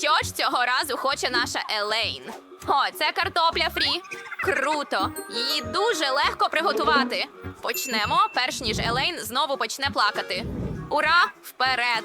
Що ж цього разу хоче наша Елейн? О, це картопля фрі. Круто! Її дуже легко приготувати. Почнемо, перш ніж Елейн знову почне плакати. Ура! Вперед!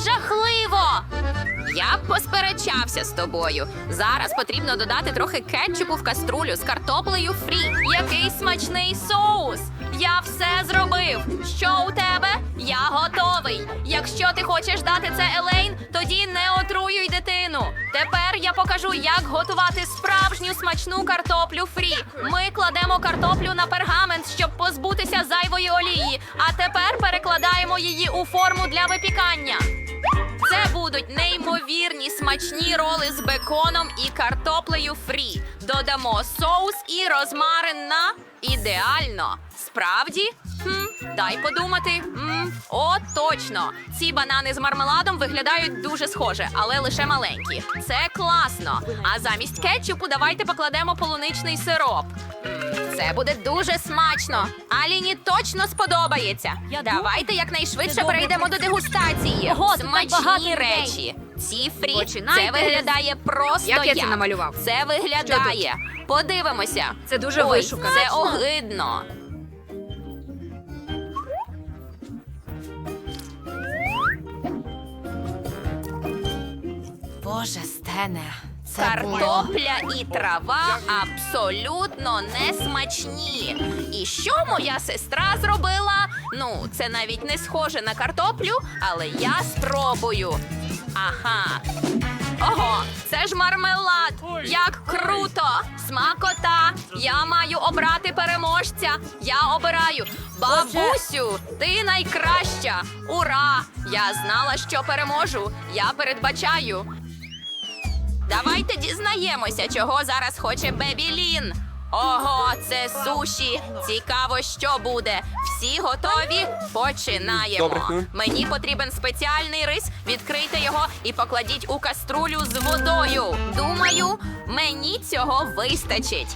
б з тобою. Зараз потрібно додати трохи кетчупу в каструлю з картоплею фрі. Який смачний соус! Я все зробив. Що у тебе? Я готовий. Якщо ти хочеш дати це Елейн, тоді не отруюй дитину. Тепер я покажу, як готувати справжню смачну картоплю фрі. Ми кладемо картоплю на пергамент, щоб позбутися зайвої олії. А тепер перекладаємо її у форму для випікання. Це будуть неймовірні смачні роли з беконом і картоплею фрі. Додамо соус і розмарин на ідеально. Справді? Хм, дай подумати. М, о, точно. Ці банани з мармеладом виглядають дуже схоже, але лише маленькі. Це класно. А замість кетчупу давайте покладемо полуничний сироп. М, Це буде дуже смачно. Аліні точно сподобається. Я Давайте якнайшвидше перейдемо до дегустації. Ого, тут так багато Смачні людей. речі. Ці фрі. Починайте Це виглядає просто Як я це намалював? Це виглядає. Подивимося. Це дуже Ой, вишукано. Це огидно. Боже, Стене, це Картопля і трава абсолютно не смачні. І що моя сестра зробила? Ну, це навіть не схоже на картоплю, але я спробую. Ага. Ого, це ж мармелад! Як круто! Смакота! Я маю обрати переможця. Я обираю. Бабусю, ти найкраща! Ура! Я знала, що переможу. Я передбачаю. Давайте дізнаємося, чого зараз хоче Бебі Лін. Ого, це суші. Цікаво, що буде. Всі готові? Починаємо. Добре. Мені потрібен спеціальний рис. Відкрийте його і покладіть у каструлю з водою. Думаю, мені цього вистачить.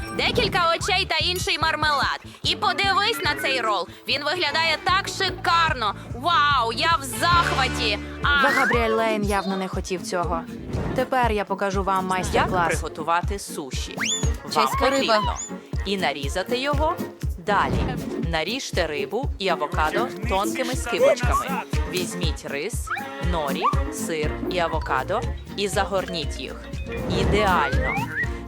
Декілька очей та інший мармелад. І подивись на цей рол. Він виглядає так шикарно. Вау, я в захваті. Ах, Габріель Лейн явно не хотів цього. Тепер я покажу вам Як майстер-клас. приготувати суші? Вам Чеська риба. потрібно і нарізати його. Далі наріжте рибу і авокадо тонкими скибочками. Візьміть рис, норі, сир і авокадо і загорніть їх. Ідеально.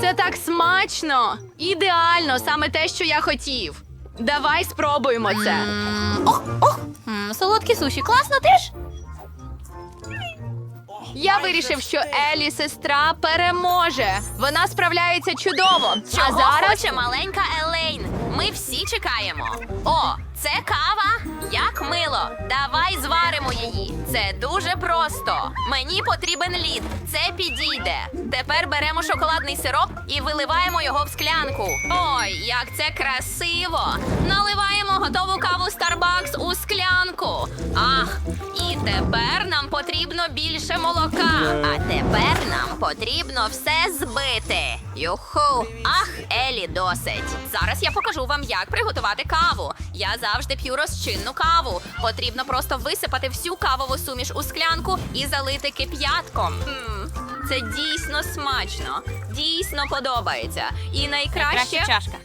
Це так смачно! Ідеально, саме те, що я хотів. Давай спробуємо це. О, Японські суші класно теж. Я вирішив, що Елі сестра переможе. Вона справляється чудово. Чого а зараз хоче маленька Елейн? Ми всі чекаємо. О, це кава? Як мило. Давай зваримо її. Це дуже просто. Мені потрібен лід. Це підійде. Тепер беремо шоколадний сироп і виливаємо його в склянку. Ой, як це красиво! Наливаємо готову каву Starbucks у склянку. Ах, і тепер нам потрібно більше молока. А тепер нам потрібно все збити. Юху, ах, Елі, досить. Зараз я покажу вам, як приготувати каву. Я завжди п'ю розчинну каву. Потрібно просто висипати всю кавову суміш у склянку і залити кип'ятком. Це дійсно смачно, дійсно подобається. І найкраще чашка.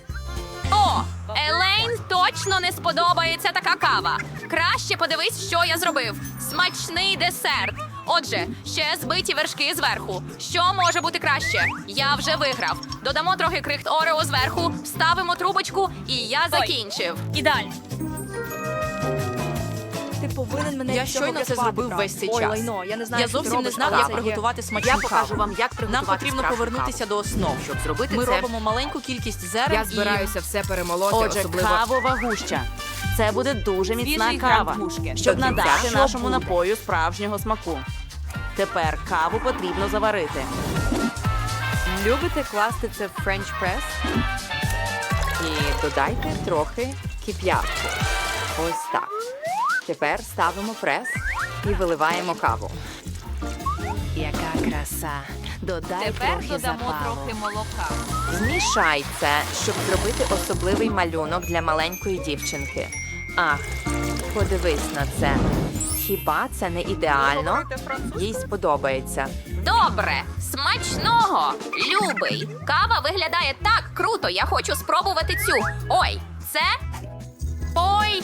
о, Елейн точно не сподобається така кава. Краще подивись, що я зробив. Смачний десерт. Отже, ще збиті вершки зверху. Що може бути краще? Я вже виграв. Додамо трохи крихт Орео зверху, вставимо трубочку, і я закінчив. Ідеально. Повинен мене Я щойно це зробив брат. весь цей Ой, час. лайно, я не знаю, Я що ти зовсім не але як приготувати смачну Я покажу вам, як приготувати Нам потрібно повернутися каву. до основ, щоб зробити Ми це. робимо маленьку кількість зерен Я збираюся все перемолоти, Отже, особливо кавова гуща. Це буде дуже міцна Свіжий кава, гушки. щоб надати нашому буде? напою справжнього смаку. Тепер каву потрібно заварити. любите класти це в френч прес і додайте трохи кип'ятку. Ось так. Тепер ставимо прес і виливаємо каву. Яка краса! Додай Тепер трохи додамо запалу. трохи молока. Змішай це, щоб зробити особливий малюнок для маленької дівчинки. Ах, подивись на це. Хіба це не ідеально? Їй сподобається. Добре, смачного, любий. Кава виглядає так круто. Я хочу спробувати цю. Ой, це. Ой,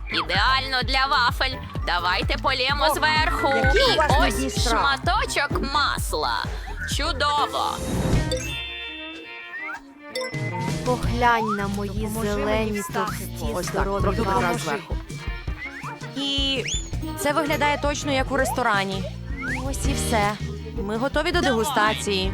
Ідеально для вафель. Давайте полємо зверху. І ось шматочок масла. Чудово. Поглянь на мої зелені товсті Ось так, здорові трохи зверху. І це виглядає точно як у ресторані. Ось і все. Ми готові до дегустації.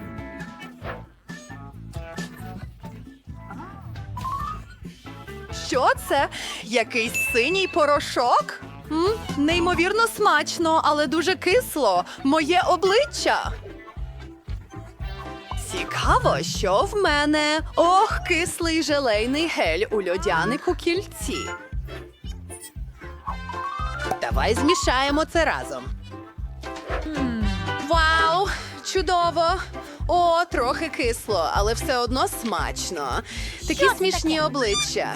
Що це? Якийсь синій порошок? М? Неймовірно смачно, але дуже кисло. Моє обличчя. Цікаво, що в мене. Ох, кислий желейний гель у льодянику кільці. Давай змішаємо це разом. Вау! Чудово! О, трохи кисло, але все одно смачно. Такі смішні обличчя.